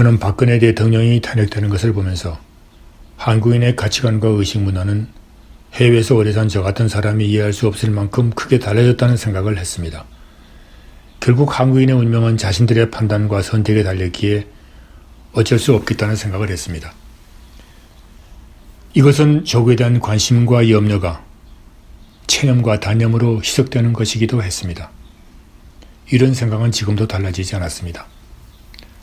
저는 박근혜 대통령이 탄핵되는 것을 보면서 한국인의 가치관과 의식 문화는 해외에서 오래 산 저 같은 사람이 이해할 수 없을 만큼 크게 달라졌다는 생각을 했습니다. 결국 한국인의 운명은 자신들의 판단과 선택에 달렸기에 어쩔 수 없겠다는 생각을 했습니다. 이것은 조국에 대한 관심과 염려가 체념과 단념으로 희석되는 것이기도 했습니다. 이런 생각은 지금도 달라지지 않았습니다.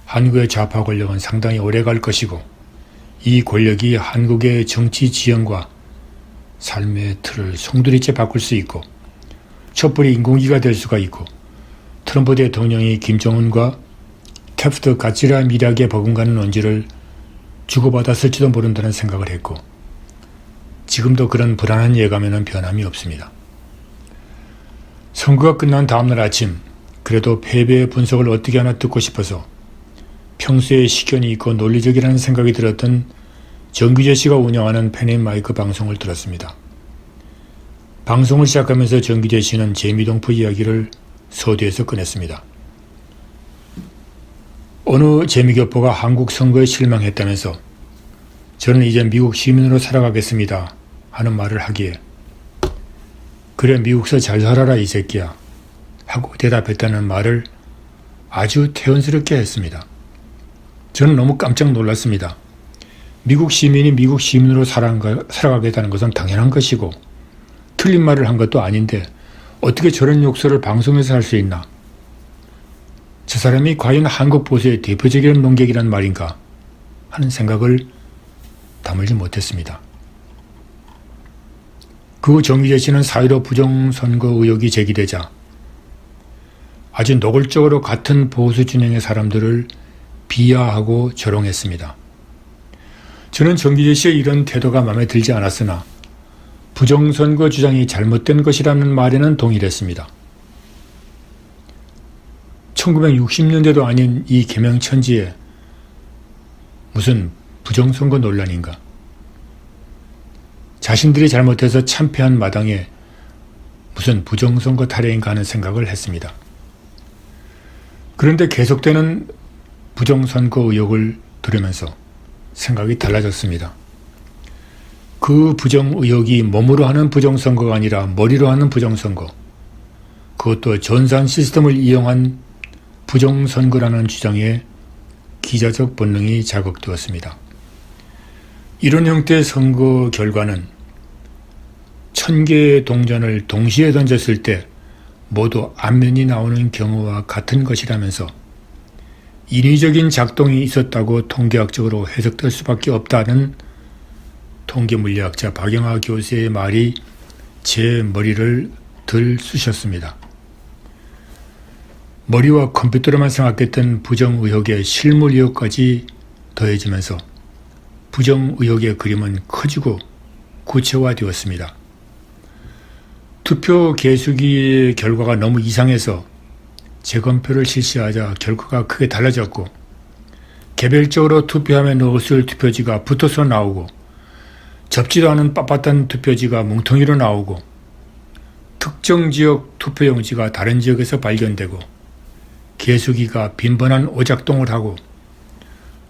한국의 좌파 권력은 상당히 오래 갈 것이고 이 권력이 한국의 정치 지형과 삶의 틀을 송두리째 바꿀 수 있고 촛불이 인공기가 될 수가 있고 트럼프 대통령이 김정은과 테프트 가치라 미락에 버금가는 언지를 주고받았을지도 모른다는 생각을 했고 지금도 그런 불안한 예감에는 변함이 없습니다. 선거가 끝난 다음날 아침 그래도 패배의 분석을 어떻게 하나 듣고 싶어서 평소에 식견이 있고 논리적이라는 생각이 들었던 정규재 씨가 운영하는 펜앤마이크 방송을 들었습니다. 방송을 시작하면서 정규재 씨는 재미동프 이야기를 서두에서 꺼냈습니다. 어느 재미교포가 한국 선거에 실망했다면서 저는 이제 미국 시민으로 살아가겠습니다 하는 말을 하기에 그래 미국서 잘 살아라 이 새끼야 하고 대답했다는 말을 아주 태연스럽게 했습니다. 저는 너무 깜짝 놀랐습니다. 미국 시민이 미국 시민으로 살아가겠다는 것은 당연한 것이고 틀린 말을 한 것도 아닌데 어떻게 저런 욕설을 방송에서 할 수 있나? 저 사람이 과연 한국 보수의 대표적인 농객이란 말인가 하는 생각을 다물지 못했습니다. 그후 정기재 씨는 사회로 부정선거 의혹이 제기되자 아주 노골적으로 같은 보수 진영의 사람들을 비하하고 조롱했습니다. 저는 정기재 씨의 이런 태도가 마음에 들지 않았으나 부정선거 주장이 잘못된 것이라는 말에는 동일했습니다. 1960년대도 아닌 이 개명천지에 무슨 부정선거 논란인가? 자신들이 잘못해서 참패한 마당에 무슨 부정선거 탈회인가 하는 생각을 했습니다. 그런데 계속되는 부정선거 의혹을 들으면서 생각이 달라졌습니다. 그 부정 의혹이 몸으로 하는 부정선거가 아니라 머리로 하는 부정선거, 그것도 전산 시스템을 이용한 부정선거라는 주장에 기자적 본능이 자극되었습니다. 이런 형태의 선거 결과는 천 개의 동전을 동시에 던졌을 때 모두 앞면이 나오는 경우와 같은 것이라면서 인위적인 작동이 있었다고 통계학적으로 해석될 수밖에 없다는 통계물리학자 박영하 교수의 말이 제 머리를 들 쑤셨습니다. 머리와 컴퓨터로만 생각했던 부정 의혹의 실물 의혹까지 더해지면서 부정 의혹의 그림은 커지고 구체화되었습니다. 투표 개수기 결과가 너무 이상해서 재검표를 실시하자 결과가 크게 달라졌고 개별적으로 투표함에 넣었을 투표지가 붙어서 나오고 접지도 않은 빳빳한 투표지가 뭉텅이로 나오고 특정 지역 투표용지가 다른 지역에서 발견되고 개수기가 빈번한 오작동을 하고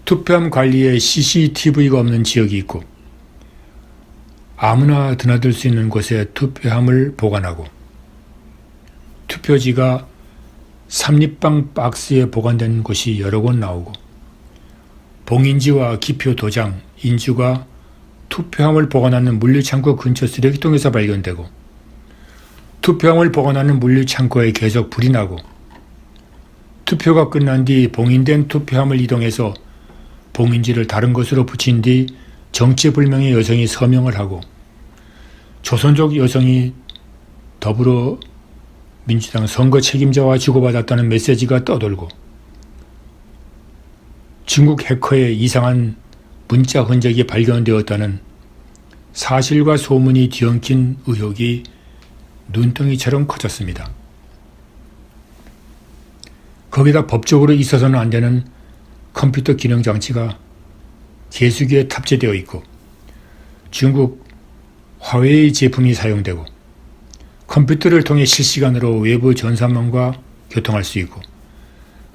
투표함 관리에 CCTV가 없는 지역이 있고 아무나 드나들 수 있는 곳에 투표함을 보관하고 투표지가 삼립방 박스에 보관된 곳이 여러 곳 나오고 봉인지와 기표 도장, 인주가 투표함을 보관하는 물류창고 근처 쓰레기통에서 발견되고 투표함을 보관하는 물류창고에 계속 불이 나고 투표가 끝난 뒤 봉인된 투표함을 이동해서 봉인지를 다른 곳으로 붙인 뒤 정체불명의 여성이 서명을 하고 조선족 여성이 더불어 민주당 선거 책임자와 주고받았다는 메시지가 떠돌고 중국 해커의 이상한 문자 흔적이 발견되었다는 사실과 소문이 뒤엉킨 의혹이 눈덩이처럼 커졌습니다. 거기다 법적으로 있어서는 안 되는 컴퓨터 기능 장치가 개수기에 탑재되어 있고 중국 화웨이 제품이 사용되고 컴퓨터를 통해 실시간으로 외부 전산망과 교통할 수 있고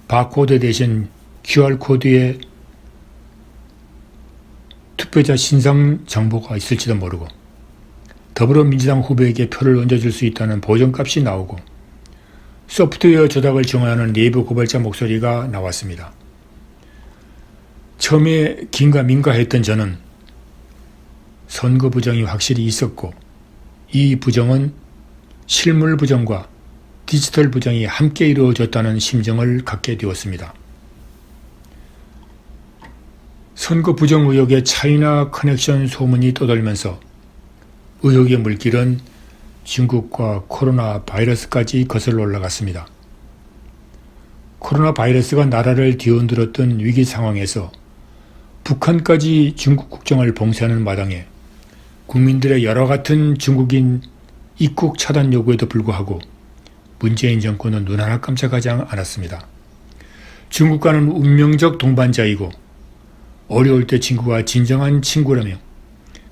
바코드 대신 QR코드에 투표자 신상 정보가 있을지도 모르고 더불어민주당 후보에게 표를 얹어줄 수 있다는 보정값이 나오고 소프트웨어 조작을 증언하는 내부 고발자 목소리가 나왔습니다. 처음에 긴가 민가했던 저는 선거 부정이 확실히 있었고 이 부정은 실물 부정과 디지털 부정이 함께 이루어졌다는 심정을 갖게 되었습니다. 선거 부정 의혹의 차이나 커넥션 소문이 떠돌면서 의혹의 물길은 중국과 코로나 바이러스까지 거슬러 올라갔습니다. 코로나 바이러스가 나라를 뒤흔들었던 위기 상황에서 북한까지 중국 국정을 봉쇄하는 마당에 국민들의 여러 같은 중국인 입국 차단 요구에도 불구하고 문재인 정권은 눈 하나 깜짝하지 않았습니다. 중국과는 운명적 동반자이고 어려울 때 친구가 진정한 친구라며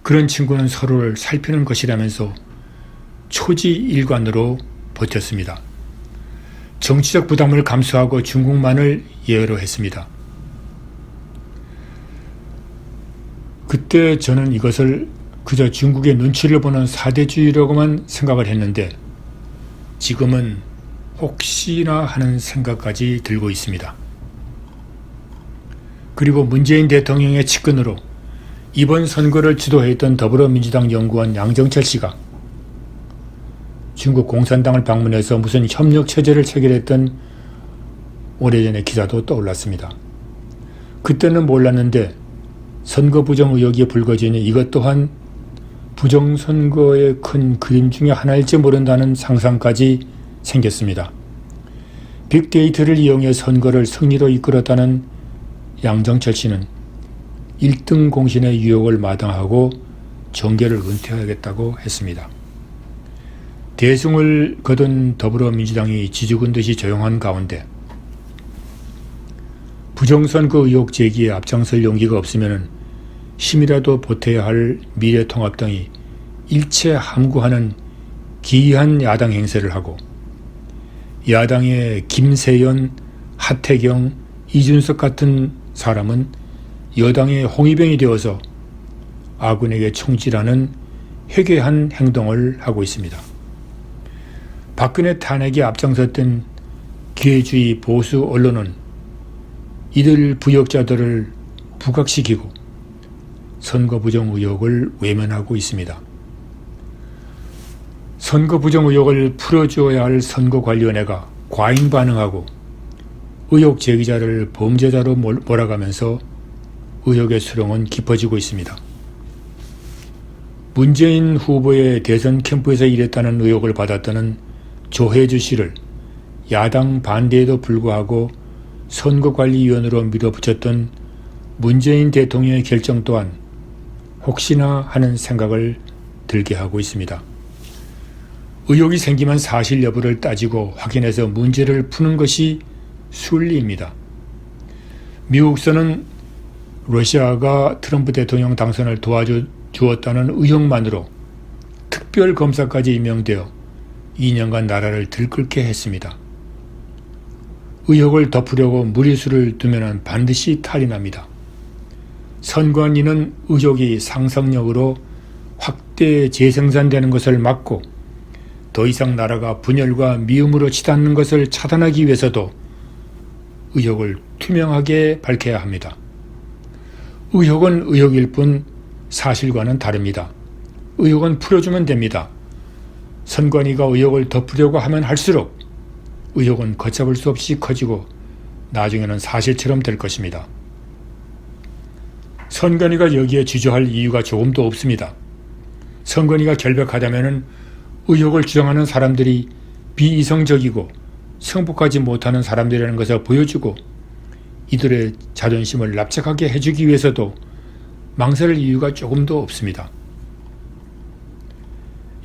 그런 친구는 서로를 살피는 것이라면서 초지일관으로 버텼습니다. 정치적 부담을 감수하고 중국만을 예외로 했습니다. 그때 저는 이것을 그저 중국의 눈치를 보는 사대주의라고만 생각을 했는데 지금은 혹시나 하는 생각까지 들고 있습니다. 그리고 문재인 대통령의 측근으로 이번 선거를 주도했던 더불어민주당 연구원 양정철 씨가 중국 공산당을 방문해서 무슨 협력 체제를 체결했던 오래전의 기사도 떠올랐습니다. 그때는 몰랐는데 선거 부정 의혹이 불거지니 이것 또한 부정선거의 큰 그림 중의 하나일지 모른다는 상상까지 생겼습니다. 빅데이터를 이용해 선거를 승리로 이끌었다는 양정철 씨는 1등 공신의 유혹을 마당하고 정계를 은퇴하겠다고 했습니다. 대승을 거둔 더불어민주당이 지죽은 듯이 조용한 가운데 부정선거 의혹 제기에 앞장설 용기가 없으면 힘이라도 보태야 할 미래통합당이 일체 함구하는 기이한 야당 행세를 하고 야당의 김세연, 하태경, 이준석 같은 사람은 여당의 홍위병이 되어서 아군에게 총질하는 회개한 행동을 하고 있습니다. 박근혜 탄핵에 앞장섰던 기회주의 보수 언론은 이들 부역자들을 부각시키고 선거 부정 의혹을 외면하고 있습니다. 선거 부정 의혹을 풀어주어야 할 선거관리위원회가 과잉 반응하고 의혹 제기자를 범죄자로 몰아가면서 의혹의 수렁은 깊어지고 있습니다. 문재인 후보의 대선 캠프에서 일했다는 의혹을 받았다는 조혜주 씨를 야당 반대에도 불구하고 선거관리위원으로 밀어붙였던 문재인 대통령의 결정 또한 혹시나 하는 생각을 들게 하고 있습니다. 의혹이 생기면 사실 여부를 따지고 확인해서 문제를 푸는 것이 순리입니다. 미국서는 러시아가 트럼프 대통령 당선을 도와주었다는 의혹만으로 특별 검사까지 임명되어 2년간 나라를 들끓게 했습니다. 의혹을 덮으려고 무리수를 두면 반드시 탈이 납니다. 선관위는 의혹이 상상력으로 확대 재생산되는 것을 막고 더 이상 나라가 분열과 미움으로 치닫는 것을 차단하기 위해서도 의혹을 투명하게 밝혀야 합니다. 의혹은 의혹일 뿐 사실과는 다릅니다. 의혹은 풀어주면 됩니다. 선관위가 의혹을 덮으려고 하면 할수록 의혹은 걷잡을 수 없이 커지고 나중에는 사실처럼 될 것입니다. 선관위가 여기에 주저할 이유가 조금도 없습니다. 선관위가 결백하다면 의혹을 주장하는 사람들이 비이성적이고 성복하지 못하는 사람들이라는 것을 보여주고 이들의 자존심을 납작하게 해주기 위해서도 망설일 이유가 조금도 없습니다.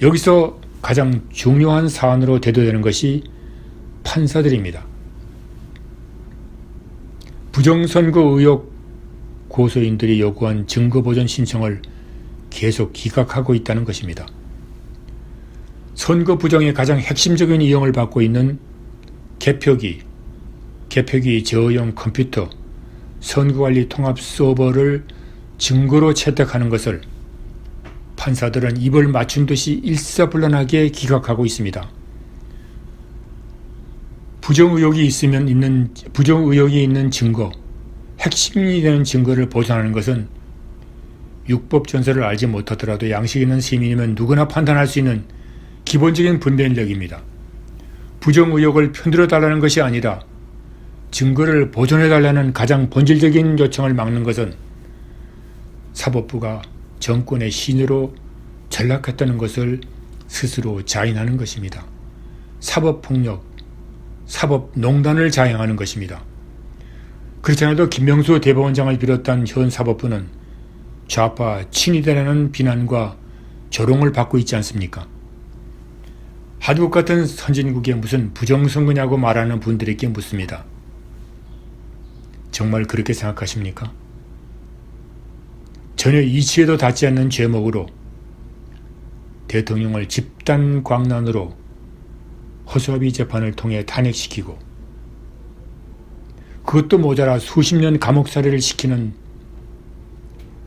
여기서 가장 중요한 사안으로 대두되는 것이 판사들입니다. 부정선거 의혹 고소인들이 요구한 증거보전 신청을 계속 기각하고 있다는 것입니다. 선거 부정의 가장 핵심적인 이용을 받고 있는 개표기, 개표기 저용 컴퓨터, 선거관리 통합 서버를 증거로 채택하는 것을 판사들은 입을 맞춘 듯이 일사불란하게 기각하고 있습니다. 부정 의혹이 있으면 있는 부정 의혹이 있는 증거, 핵심이 되는 증거를 보존하는 것은 육법 전설을 알지 못하더라도 양식 있는 시민이면 누구나 판단할 수 있는 기본적인 분별력입니다. 부정 의혹을 편들어 달라는 것이 아니라 증거를 보존해 달라는 가장 본질적인 요청을 막는 것은 사법부가 정권의 신으로 전락했다는 것을 스스로 자인하는 것입니다. 사법폭력, 사법농단을 자행하는 것입니다. 그렇지 않아도 김명수 대법원장을 비롯한 현 사법부는 좌파 친위대라는 비난과 조롱을 받고 있지 않습니까? 한국 같은 선진국에 무슨 부정선거냐고 말하는 분들에게 묻습니다. 정말 그렇게 생각하십니까? 전혀 이치에도 닿지 않는 죄목으로 대통령을 집단 광난으로 허수아비 재판을 통해 탄핵시키고 그것도 모자라 수십 년 감옥살이를 시키는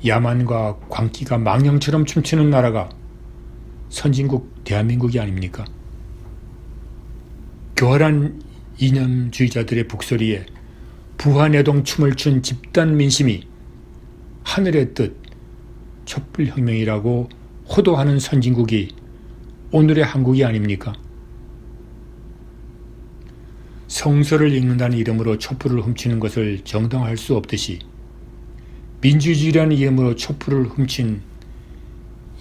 야만과 광기가 망령처럼 춤추는 나라가 선진국 대한민국이 아닙니까? 교활한 이념주의자들의 북소리에 부하내동 춤을 춘 집단 민심이 하늘의 뜻, 촛불혁명이라고 호도하는 선진국이 오늘의 한국이 아닙니까? 성서를 읽는다는 이름으로 촛불을 훔치는 것을 정당화할 수 없듯이 민주주의라는 이름으로 촛불을 훔친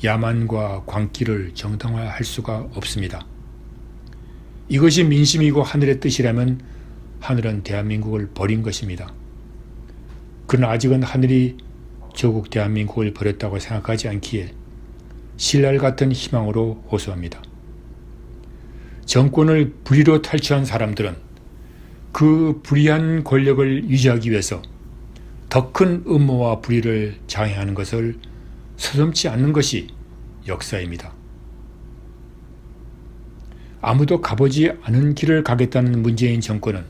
야만과 광기를 정당화할 수가 없습니다. 이것이 민심이고 하늘의 뜻이라면 하늘은 대한민국을 버린 것입니다. 그러나 아직은 하늘이 조국 대한민국을 버렸다고 생각하지 않기에 신랄 같은 희망으로 호소합니다. 정권을 불의로 탈취한 사람들은 그 불의한 권력을 유지하기 위해서 더 큰 음모와 불의를 장애하는 것을 서슴지 않는 것이 역사입니다. 아무도 가보지 않은 길을 가겠다는 문재인 정권은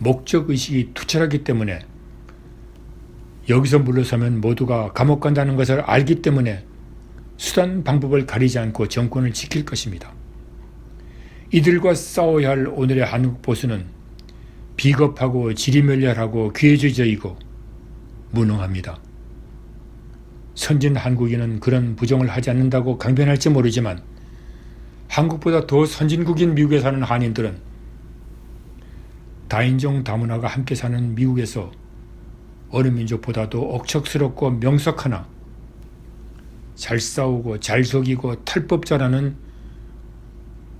목적의식이 투철하기 때문에 여기서 물러서면 모두가 감옥 간다는 것을 알기 때문에 수단 방법을 가리지 않고 정권을 지킬 것입니다. 이들과 싸워야 할 오늘의 한국 보수는 비겁하고 지리멸렬하고 귀해주저이고 무능합니다. 선진 한국인은 그런 부정을 하지 않는다고 강변할지 모르지만 한국보다 더 선진국인 미국에 사는 한인들은 다인종 다문화가 함께 사는 미국에서 어느 민족보다도 억척스럽고 명석하나 잘 싸우고 잘 속이고 탈법자라는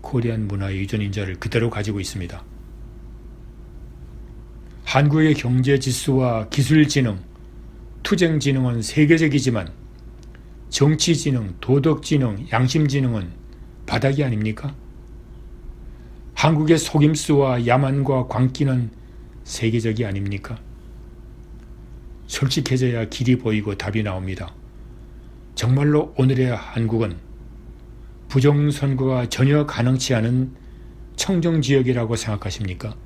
코리안 문화의 유전인자를 그대로 가지고 있습니다. 한국의 경제 지수와 기술 지능, 투쟁 지능은 세계적이지만 정치 지능, 도덕 지능, 양심 지능은 바닥이 아닙니까? 한국의 속임수와 야만과 광기는 세계적이 아닙니까? 솔직해져야 길이 보이고 답이 나옵니다. 정말로 오늘의 한국은 부정선거가 전혀 가능치 않은 청정지역이라고 생각하십니까?